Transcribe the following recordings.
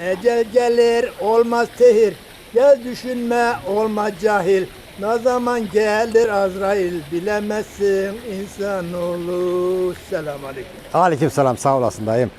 Ecel gelir olmaz tehir. Gel düşünme olma cahil. Ne zaman gelir Azrail bilemezsin insanoğlu. Selamun aleyküm. Aleyküm selam sağ olasın dayım.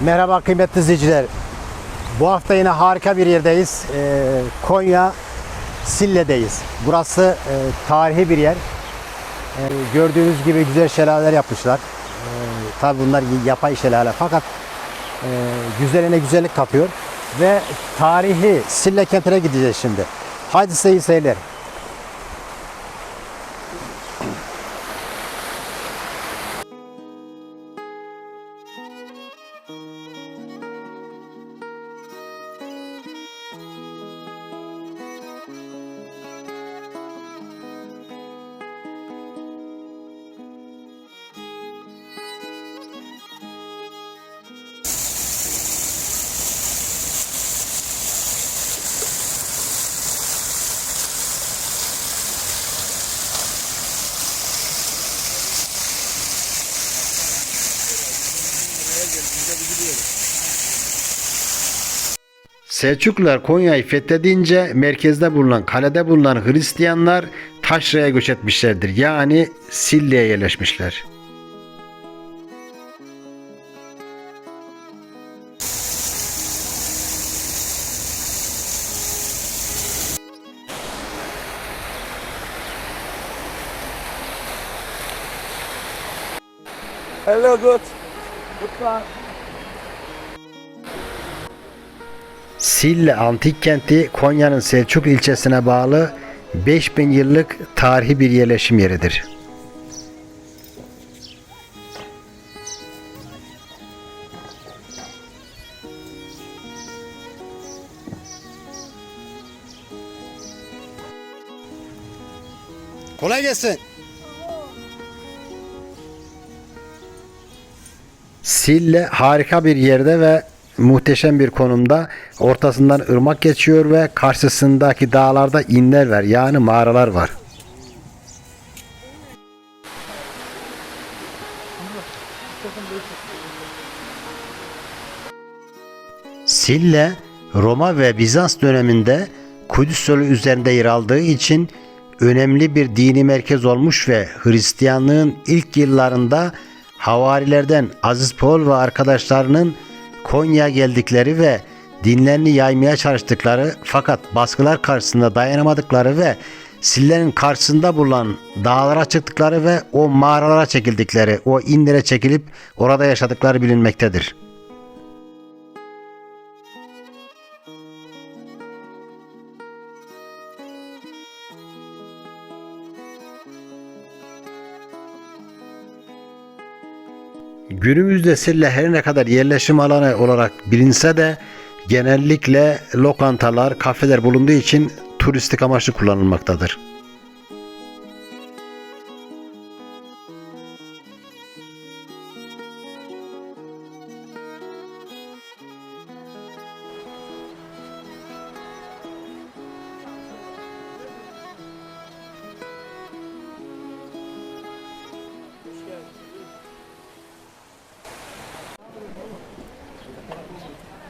Merhaba kıymetli izleyiciler. Bu hafta yine harika bir yerdeyiz. Ee, Konya Sille'deyiz. Burası e, tarihi bir yer. Ee, gördüğünüz gibi güzel şelaleler yapmışlar. Ee, tabii bunlar yapay şelale fakat e, güzeline güzellik katıyor. Ve tarihi Sille kentine gideceğiz şimdi. Haydi size iyi seyirler. Selçuklular Konya'yı fethedince merkezde bulunan kalede bulunan Hristiyanlar Taşra'ya göç etmişlerdir. Yani Sille'ye yerleşmişler. Hello good. Good Sille antik kenti Konya'nın Selçuk ilçesine bağlı 5000 yıllık tarihi bir yerleşim yeridir. Kolay gelsin. Sille harika bir yerde ve muhteşem bir konumda. Ortasından ırmak geçiyor ve karşısındaki dağlarda inler var. Yani mağaralar var. Sille Roma ve Bizans döneminde Kudüs yolu üzerinde yer aldığı için önemli bir dini merkez olmuş ve Hristiyanlığın ilk yıllarında havarilerden Aziz Paul ve arkadaşlarının Konya geldikleri ve dinlerini yaymaya çalıştıkları fakat baskılar karşısında dayanamadıkları ve Sillenin karşısında bulunan dağlara çıktıkları ve o mağaralara çekildikleri, o inlere çekilip orada yaşadıkları bilinmektedir. Günümüzde Sille her ne kadar yerleşim alanı olarak bilinse de genellikle lokantalar, kafeler bulunduğu için turistik amaçlı kullanılmaktadır.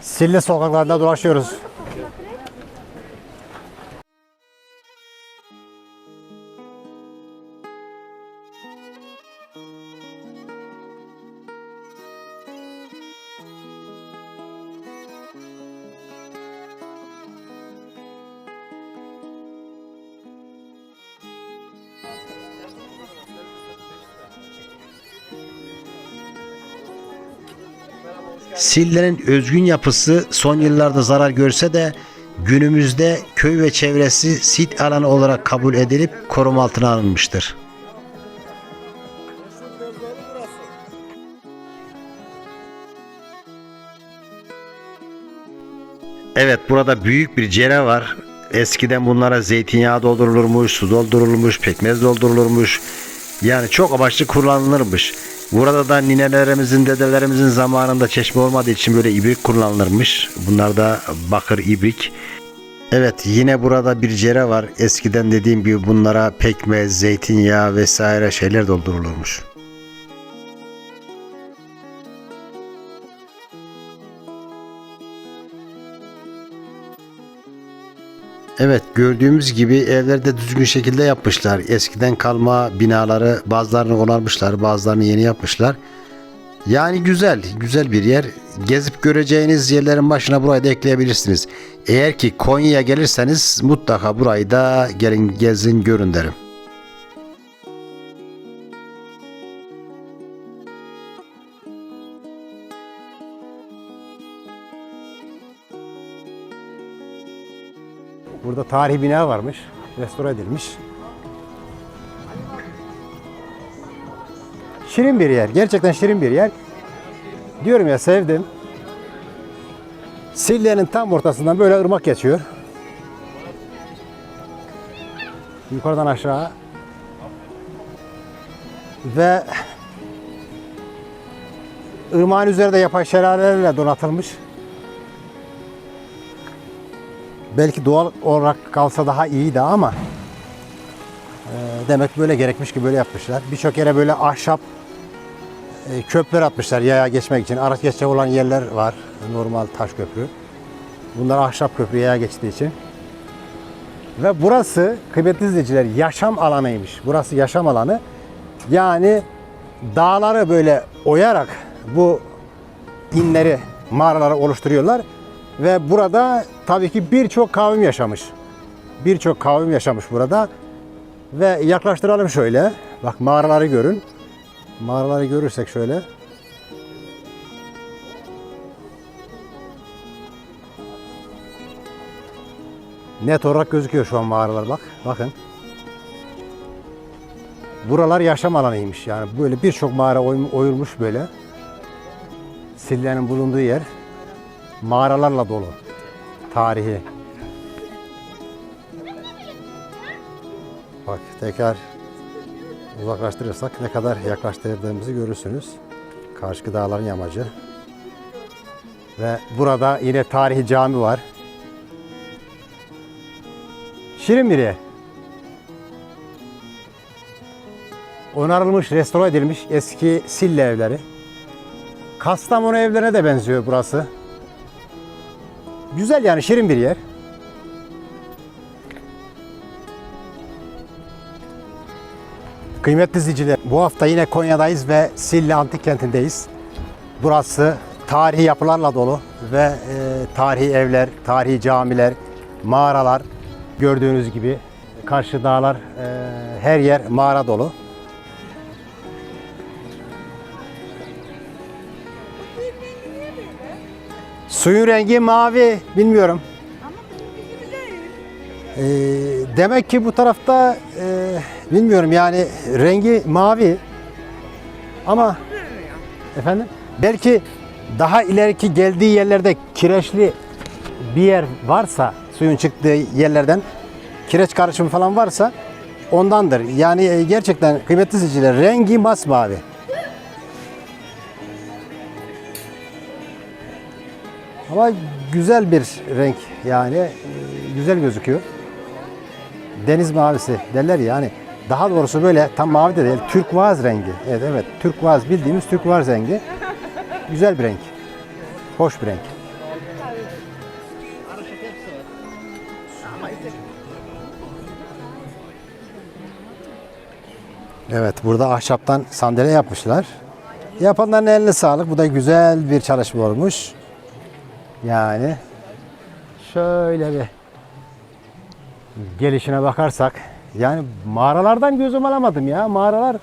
Sille sokaklarında dolaşıyoruz. Sillerin özgün yapısı son yıllarda zarar görse de günümüzde köy ve çevresi sit alanı olarak kabul edilip koruma altına alınmıştır. Evet burada büyük bir cere var. Eskiden bunlara zeytinyağı doldurulurmuş, su doldurulmuş, pekmez doldurulurmuş. Yani çok amaçlı kullanılırmış. Burada da ninelerimizin, dedelerimizin zamanında çeşme olmadığı için böyle ibrik kullanılırmış. Bunlar da bakır ibrik. Evet yine burada bir cere var. Eskiden dediğim gibi bunlara pekmez, zeytinyağı vesaire şeyler doldurulurmuş. Evet gördüğümüz gibi evlerde düzgün şekilde yapmışlar. Eskiden kalma binaları bazılarını onarmışlar, bazılarını yeni yapmışlar. Yani güzel, güzel bir yer. Gezip göreceğiniz yerlerin başına burayı da ekleyebilirsiniz. Eğer ki Konya'ya gelirseniz mutlaka burayı da gelin gezin görün derim. Burada tarihi bina varmış. Restore edilmiş. Şirin bir yer. Gerçekten şirin bir yer. Diyorum ya sevdim. Sillenin tam ortasından böyle ırmak geçiyor. Yukarıdan aşağı. Ve ırmağın üzeri de yapay şelalelerle donatılmış. Belki doğal olarak kalsa daha iyiydi ama e, demek böyle gerekmiş ki böyle yapmışlar. Birçok yere böyle ahşap e, köprüler atmışlar yaya geçmek için. Araç geçecek olan yerler var. Normal taş köprü. Bunlar ahşap köprü yaya geçtiği için. Ve burası kıymetli izleyiciler yaşam alanıymış. Burası yaşam alanı. Yani dağları böyle oyarak bu inleri, mağaraları oluşturuyorlar. Ve burada tabii ki birçok kavim yaşamış. Birçok kavim yaşamış burada. Ve yaklaştıralım şöyle. Bak mağaraları görün. Mağaraları görürsek şöyle. Net olarak gözüküyor şu an mağaralar bak. Bakın. Buralar yaşam alanıymış. Yani böyle birçok mağara oy- oyulmuş böyle. Sillenin bulunduğu yer mağaralarla dolu. Tarihi. Bak tekrar uzaklaştırırsak ne kadar yaklaştırdığımızı görürsünüz. Karşı dağların yamacı. Ve burada yine tarihi cami var. Şirin bir yer. Onarılmış, restore edilmiş eski Sille evleri. Kastamonu evlerine de benziyor burası. Güzel yani şirin bir yer. Kıymetli izleyiciler, bu hafta yine Konya'dayız ve Sille Antik Kenti'ndeyiz. Burası tarihi yapılarla dolu ve e, tarihi evler, tarihi camiler, mağaralar gördüğünüz gibi karşı dağlar, e, her yer mağara dolu. Suyun rengi mavi, bilmiyorum. Ee, demek ki bu tarafta e, bilmiyorum yani rengi mavi ama efendim belki daha ileriki geldiği yerlerde kireçli bir yer varsa suyun çıktığı yerlerden kireç karışımı falan varsa ondandır. Yani e, gerçekten kıymetli izleyiciler rengi masmavi. Ama güzel bir renk yani güzel gözüküyor. Deniz mavisi derler ya yani daha doğrusu böyle tam mavi de değil türkuaz rengi. Evet evet türkuaz bildiğimiz türkuaz rengi. Güzel bir renk. Hoş bir renk. Evet burada ahşaptan sandalye yapmışlar. Yapanların eline sağlık. Bu da güzel bir çalışma olmuş. Yani şöyle bir gelişine bakarsak yani mağaralardan gözüm alamadım ya. Mağaralar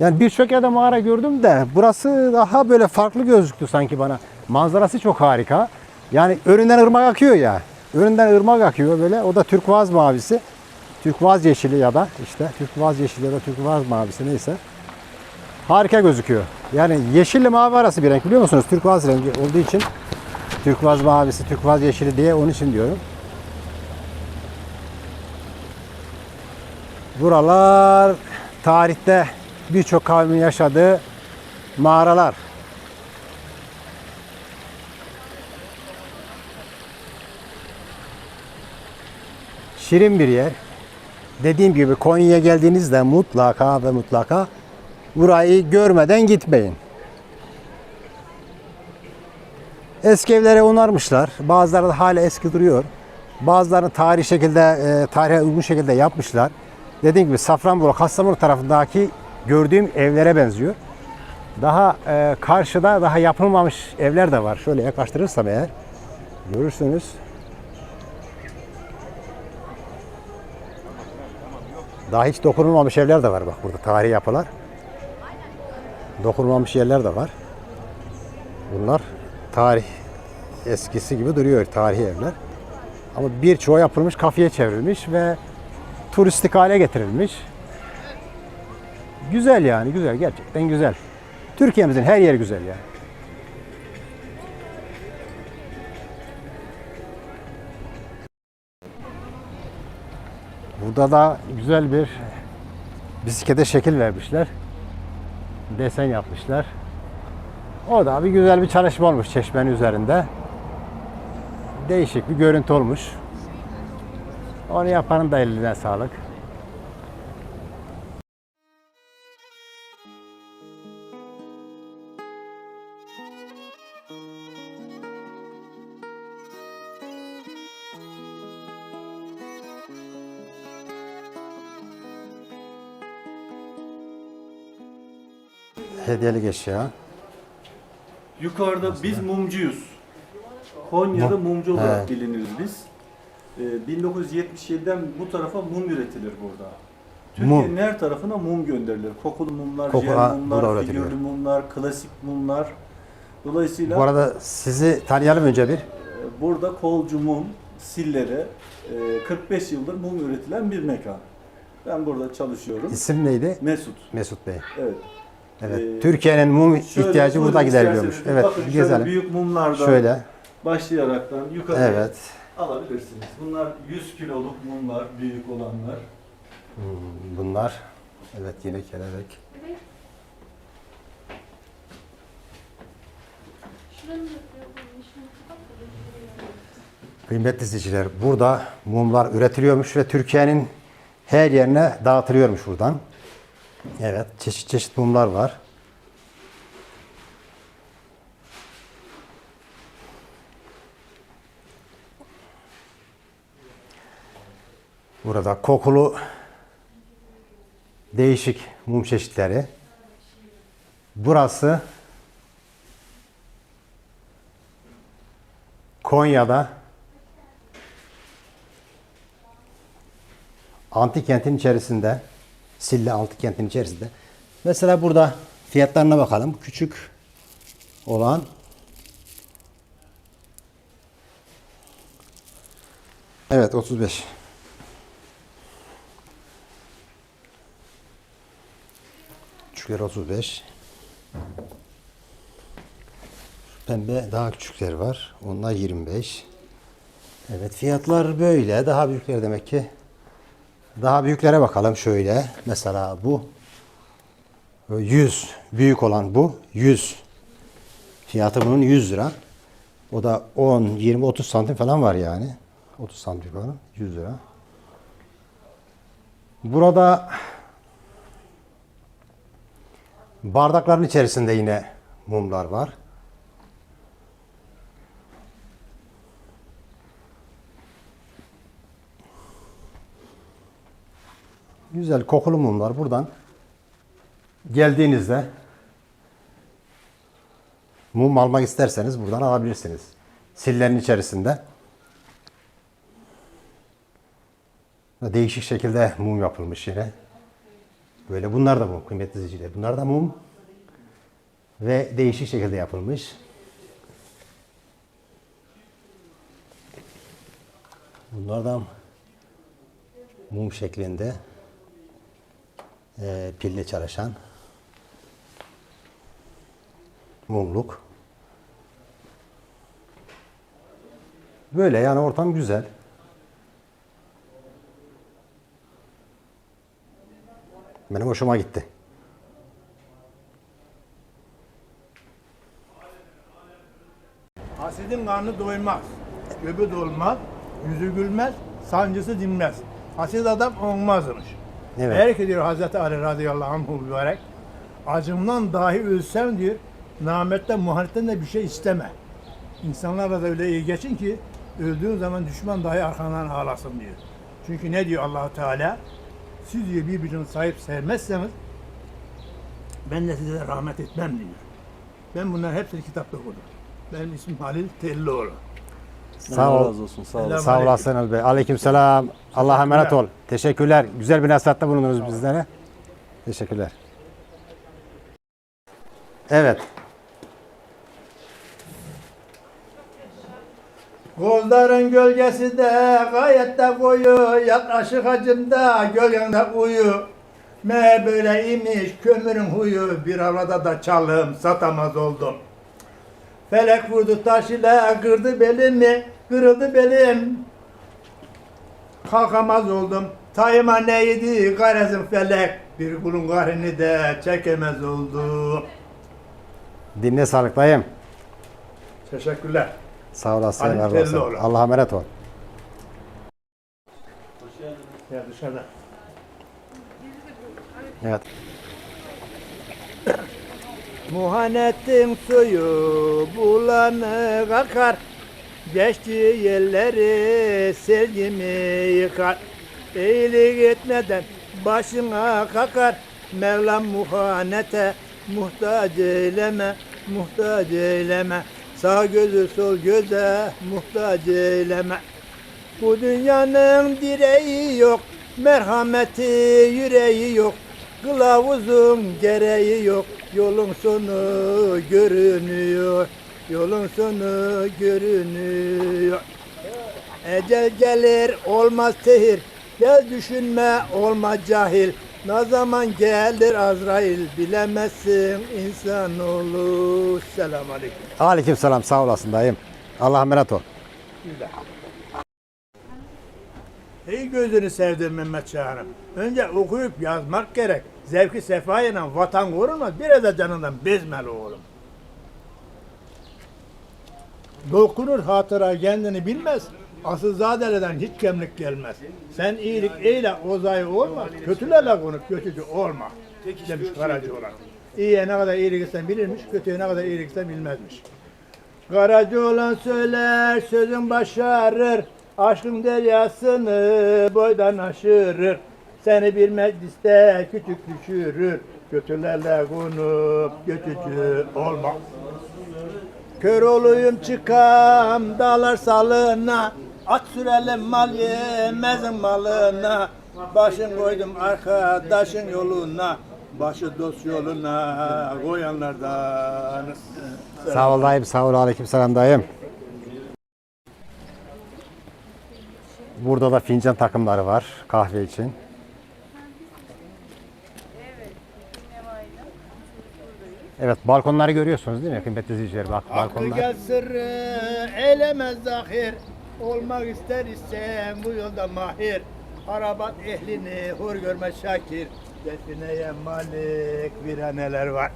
yani birçok yerde mağara gördüm de burası daha böyle farklı gözüktü sanki bana. Manzarası çok harika. Yani önünden ırmak akıyor ya. Önünden ırmak akıyor böyle. O da türkuaz mavisi. Türkuaz yeşili ya da işte türkuaz yeşili ya da türkuaz mavisi neyse. Harika gözüküyor. Yani yeşille mavi arası bir renk biliyor musunuz? Türkuaz rengi olduğu için türkuaz mavisi, türkuaz yeşili diye onun için diyorum. Buralar tarihte birçok kavmin yaşadığı mağaralar. Şirin bir yer. Dediğim gibi Konya'ya geldiğinizde mutlaka ve mutlaka burayı görmeden gitmeyin. Eski evlere onarmışlar. Bazıları da hala eski duruyor. Bazılarını tarihi şekilde, e, tarihe uygun şekilde yapmışlar. Dediğim gibi Safranbolu, Kastamonu tarafındaki gördüğüm evlere benziyor. Daha e, karşıda daha yapılmamış evler de var. Şöyle yaklaştırırsam eğer görürsünüz. Daha hiç dokunulmamış evler de var bak burada tarihi yapılar. Dokunulmamış yerler de var. Bunlar tarih eskisi gibi duruyor tarihi evler. Ama birçoğu yapılmış kafeye çevrilmiş ve turistik hale getirilmiş. Güzel yani güzel gerçekten güzel. Türkiye'mizin her yeri güzel yani. Burada da güzel bir bisiklete şekil vermişler. Desen yapmışlar. O da bir güzel bir çalışma olmuş çeşmenin üzerinde. Değişik bir görüntü olmuş. Onu yapanın da eline sağlık. Hediyelik eşya. Yukarıda biz mumcuyuz. Konya'da mumcu olarak biliniriz biz. Ee, 1977'den bu tarafa mum üretilir burada. Türkiye'nin Mum. her tarafına mum gönderilir. Kokulu mumlar, Koku- ha, jel burada mumlar, üretiliyor. figürlü mumlar, klasik mumlar. Dolayısıyla Bu arada sizi tanıyalım önce bir. e, burada kolcu mum, sillere e, 45 yıldır mum üretilen bir mekan. Ben burada çalışıyorum. İsim neydi? Mesut. Mesut Bey. Evet. Evet. Ee, Türkiye'nin mum Şöyle ihtiyacı burada gideriliyormuş. Evet, bakın şöyle gezelim. büyük mumlardan Şöyle. başlayaraktan yukarı Evet. alabilirsiniz. Bunlar 100 kiloluk mumlar, büyük olanlar. Bunlar. Evet yine kelebek. Kıymetli izleyiciler, burada mumlar üretiliyormuş ve Türkiye'nin her yerine dağıtılıyormuş buradan. Evet, çeşit çeşit mumlar var. Burada kokulu değişik mum çeşitleri. Burası Konya'da antik kentin içerisinde Sille antik kentin içerisinde. Mesela burada fiyatlarına bakalım. Küçük olan Evet 35. Küçükler 35. Pembe daha küçükler var. Onlar 25. Evet fiyatlar böyle. Daha büyükler demek ki. Daha büyüklere bakalım şöyle. Mesela bu 100 büyük olan bu 100. Fiyatı bunun 100 lira. O da 10, 20, 30 santim falan var yani. 30 santim falan 100 lira. Burada bardakların içerisinde yine mumlar var. Güzel kokulu mumlar buradan geldiğinizde mum almak isterseniz buradan alabilirsiniz. Sillerin içerisinde değişik şekilde mum yapılmış yine. Böyle bunlar da mum kıymetli izleyiciler. Bunlar da mum ve değişik şekilde yapılmış. Bunlar da mum şeklinde eee pille çalışan mumluk. Böyle yani ortam güzel. Benim hoşuma gitti. Hasidin karnı doymaz, göbü dolmaz, yüzü gülmez, sancısı dinmez. Hasid adam olmazmış. Evet. Eğer ki diyor Hazreti Ali radıyallahu anh mübarek, acımdan dahi ölsem diyor, nametten, muhanetten de bir şey isteme. İnsanlarla da öyle iyi geçin ki, öldüğün zaman düşman dahi arkandan ağlasın diyor. Çünkü ne diyor Allahu Teala? Siz diyor birbirinizi sahip sevmezseniz, ben de size rahmet etmem diyor. Ben bunların hepsini kitapta okudum. Benim ismim Halil Tellioğlu. Sağ ol. razı olsun. Sağ olun. Selam. Sağ olasın Ali Bey. Aleyküm selam. Allah'a emanet ol. Teşekkürler. Güzel bir nasihatte bulundunuz bizlere. Teşekkürler. Evet. Goldarın gölgesi de gayet de koyu, yaklaşık hacimde gölgende uyu. Me böyle imiş kömürün huyu, bir arada da çalım satamaz oldum. Felek vurdu taş ile kırdı belimi, kırıldı belim. Kalkamaz oldum, tayıma neydi garezim felek, bir kulun kahrını de çekemez oldum. Dinle sağlık dayım. Teşekkürler. Sağ olasın. Var. Allah'a emanet ol. Ya dışarıda. Evet. Muhanettin suyu bulanık akar Geçtiği yerleri sevgimi yıkar. İyilik etmeden başına kakar. Mevlam muhanete muhtaç eyleme Muhtaç eyleme. Sağ gözü sol göze muhtaç eyleme. Bu dünyanın direği yok Merhameti yüreği yok. Kılavuzun gereği yok Yolun sonu görünüyor Yolun sonu görünüyor Ecel gelir olmaz tehir Gel düşünme olma cahil Ne zaman gelir Azrail Bilemezsin insanoğlu Selamun Aleyküm Aleyküm selam. Sağ olasın dayım. Allah'a emanet ol. Güzel. İyi gözünü sevdim Mehmet Şahan'ım. Önce okuyup yazmak gerek. Zevki sefayla vatan korunmaz. Biraz da canından bezmeli oğlum. Dokunur hatıra kendini bilmez. Asılzadeleden hiç kemlik gelmez. Sen iyilik eyle ozayı olma. Kötülerle konup kötücü olma. Demiş Karaca olan. İyiye ne kadar iyilik etsen bilirmiş, kötüye ne kadar iyilik etsen bilmezmiş. Karaca olan söyler, sözün başarır. Aşkın deryasını boydan aşırır. Seni bir mecliste küçük düşürür. Kötülerle konup götücü olma. Kör olayım çıkam dağlar salına. At sürelim mal yemezin malına. Başın koydum arkadaşın yoluna. Başı dost yoluna koyanlardanız. Sağ ol dayım. Sağ ol. Aleyküm selam dayım. Burada da fincan takımları var kahve için. Evet balkonları görüyorsunuz değil mi kıymetli izleyiciler? Bak Hakkı balkonlar. gel sırrı eylemez zahir Olmak ister isen bu yolda mahir Arabat ehlini hur görme şakir Defineye malik viraneler var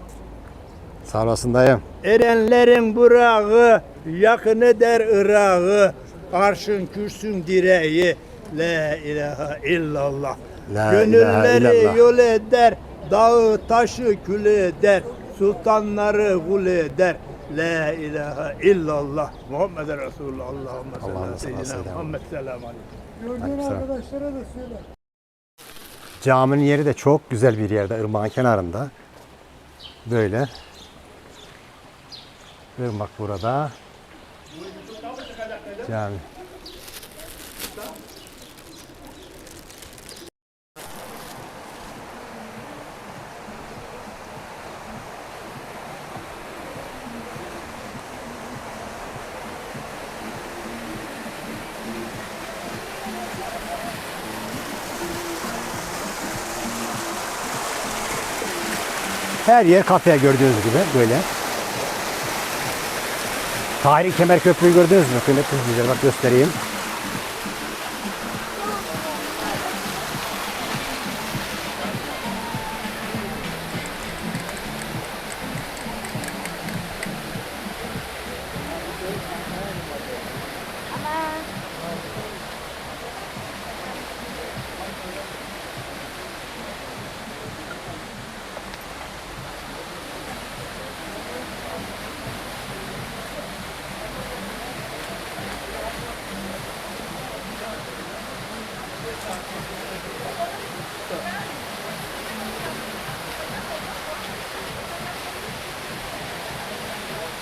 Sağ olasın dayım. Erenlerin burağı yakın eder Irak'ı Arşın kürsün direği La ilahe illallah La Gönülleri ilahe illallah. yol eder Dağı taşı kül eder Sultanları kul eder La ilahe illallah Muhammed Resulullah Allahümme seyyidina Muhammed selamun aleyküm Gördüğün arkadaşlara da söyle Caminin yeri de çok güzel bir yerde ırmağın kenarında. Böyle. Irmak burada. Cami. Her yer kafe gördüğünüz gibi böyle. Tarihi Kemer Köprü'yü gördünüz mü? Kıymetli izleyiciler bak göstereyim.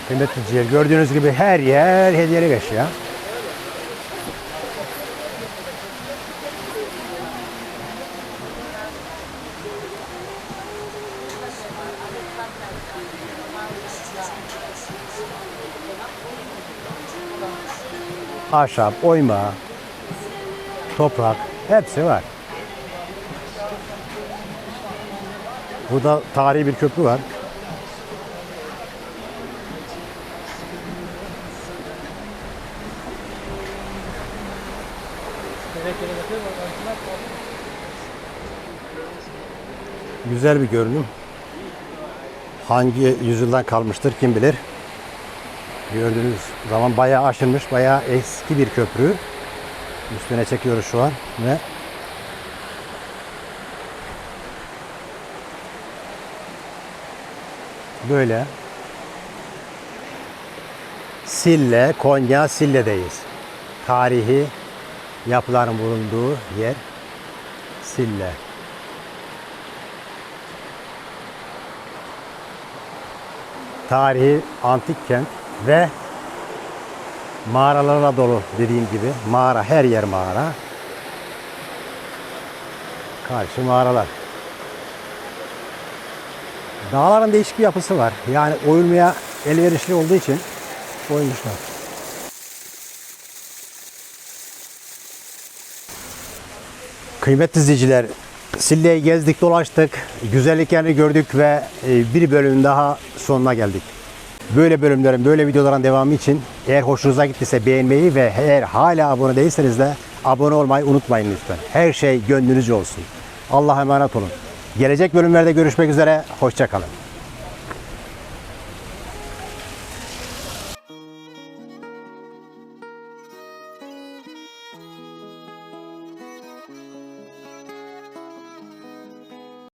Kıymetli izleyiciler gördüğünüz gibi her yer hediyelik eşya. Ahşap, oyma, toprak hepsi var. Burada tarihi bir köprü var. Güzel bir görünüm. Hangi yüzyıldan kalmıştır kim bilir. Gördüğünüz zaman bayağı aşınmış, bayağı eski bir köprü. Üstüne çekiyoruz şu an ve böyle Sille, Konya Sille'deyiz. Tarihi yapıların bulunduğu yer Sille. Tarihi antik kent ve mağaralarla dolu dediğim gibi. Mağara, her yer mağara. Karşı mağaralar. Dağların değişik bir yapısı var. Yani oyulmaya elverişli olduğu için koymuşlar. Kıymetli izleyiciler, Sille'yi gezdik, dolaştık, güzelliklerini gördük ve e, bir bölümün daha sonuna geldik. Böyle bölümlerin, böyle videoların devamı için eğer hoşunuza gittiyse beğenmeyi ve eğer hala abone değilseniz de abone olmayı unutmayın lütfen. Her şey gönlünüzce olsun. Allah'a emanet olun. Gelecek bölümlerde görüşmek üzere, hoşçakalın.